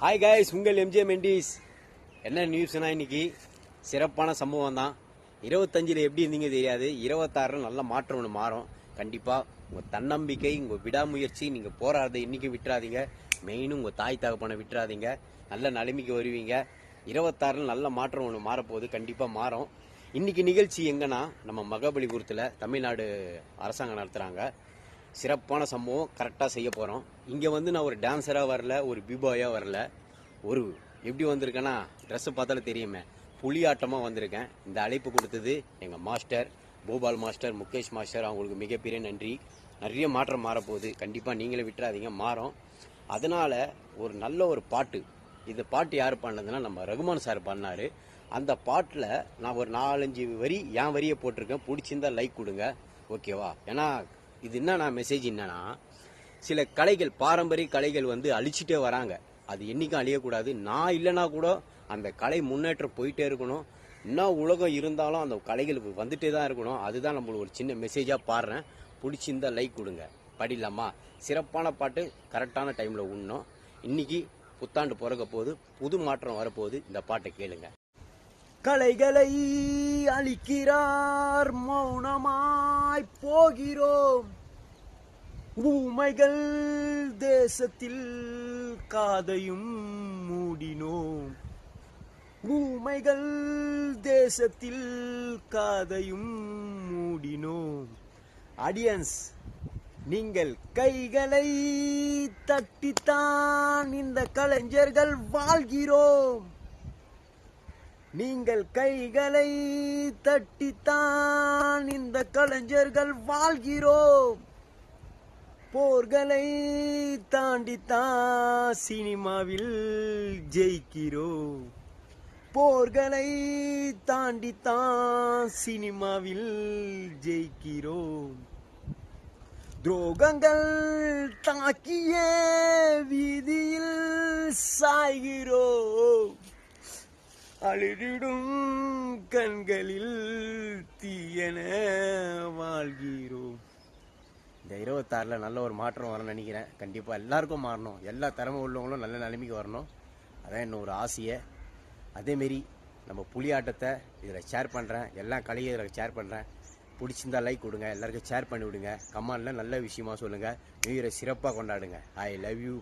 Hi guys உங்கள் MJ Mendis என்ன நியூஸ்னா இன்னைக்கு? சிறப்பான சம்பவம் தான் இருபத்தஞ்சில் எப்படி இருந்தீங்க தெரியாது. இருபத்தாறுல நல்ல மாற்றம் ஒன்று மாறும். கண்டிப்பாக உங்கள் தன்னம்பிக்கை உங்கள் விடாமுயற்சி நீங்கள் போராடுறதை இன்னைக்கு விட்டுறாதீங்க. மெயினும் உங்கள் தாய் தகப்பனை விட்டுறாதீங்க. நல்ல நிலைமைக்கு வருவீங்க. இருபத்தாறுல நல்ல மாற்றம் ஒன்று மாறப்போகுது. கண்டிப்பாக மாறும். இன்னைக்கு நிகழ்ச்சி எங்கன்னா நம்ம மகாபலிபுரத்தில் தமிழ்நாடு அரசாங்கம் நடத்துகிறாங்க சிறப்பான சம்பவம் கரெக்டாக செய்ய போகிறோம் இங்கே வந்து நான் ஒரு டான்ஸராக வரல ஒரு பிபாயாக வரல. ஒரு எப்படி வந்திருக்கேன்னா ட்ரெஸ்ஸை பார்த்தாலே தெரியுமே. புலியாட்டமாக வந்திருக்கேன். இந்த அழைப்பு கொடுத்தது எங்கள் master Bhupal master Mukesh master அவங்களுக்கு மிகப்பெரிய நன்றி. நிறைய மாற்றம் மாறப்போகுது. கண்டிப்பாக நீங்களே விட்டுறாதீங்க மாறும். அதனால் ஒரு நல்ல ஒரு பாட்டு இந்த பாட்டு யார் பண்ணதுன்னா நம்ம ரகுமான் சார் பண்ணார் அந்த பாட்டில் நான் ஒரு நாலஞ்சு வரி என் வரியை போட்டிருக்கேன். பிடிச்சிருந்தா லைக் கொடுங்க. ஓகேவா ஏன்னா இது என்னன்னா மெசேஜ் என்னன்னா சில கலைகள் பாரம்பரிய கலைகள் வந்து அழிச்சிட்டே வராங்க. அது என்றைக்கும் அழியக்கூடாது. நான் இல்லைனா கூட அந்த கலை முன்னேற்றம் போயிட்டே இருக்கணும். இன்னும் உலகம் இருந்தாலும் அந்த கலைகளுக்கு வந்துட்டே தான் இருக்கணும். அதுதான் நம்மளுக்கு ஒரு சின்ன மெசேஜாக பாடுறேன். பிடிச்சிருந்தா லைக் கொடுங்க. படிலாமா சிறப்பான பாட்டு கரெக்டான டைமில் உண்ணும். இன்னைக்கு புத்தாண்டு பிறக்க போது புது மாற்றம் வரப்போகுது. இந்த பாட்டை கேளுங்க. கலைகளை அழிக்கிறார் மௌனமா? நாய் போகிறோம். ஊமைகள் தேசத்தில் காதையும் மூடினோம். ஊமைகள் தேசத்தில் காதையும் மூடினோம். ஆடியன்ஸ் நீங்கள் கைகளை தட்டித்தான் இந்த கலைஞர்கள் வாழ்கிறோம். நீங்கள் கைகளை தட்டித்தான் இந்த கலைஞர்கள் வாழ்கிறோம். போர்களை தாண்டித்தான் சினிமாவில் ஜெயிக்கிறோம். போர்களை தாண்டித்தான் சினிமாவில் ஜெயிக்கிறோம். துரோகங்கள் தாக்கிய வீதியில் சாய்கிறோம். அழுதிடும் கண்களில் தீயன வாழ்கிறோம் இந்த இருபத்தாறில் நல்ல ஒரு மாற்றம் வரும்னு நினைக்கிறேன். கண்டிப்பாக எல்லாருக்கும் மாறணும். எல்லா திறமை உள்ளவங்களும் நல்ல நிலைமைக்கு வரணும். அதான் இன்னொரு ஒரு ஆசையை. அதேமாரி நம்ம புலியாட்டத்தை இதில் ஷேர் பண்ணுறேன் எல்லா கலையும் இதில் ஷேர் பண்ணுறேன் பிடிச்சிருந்தா லைக் கொடுங்க. எல்லாருக்கும் ஷேர் பண்ணி விடுங்க கமாண்டில் நல்ல விஷயமா சொல்லுங்கள் நியூ இயரை சிறப்பாக கொண்டாடுங்க. I love you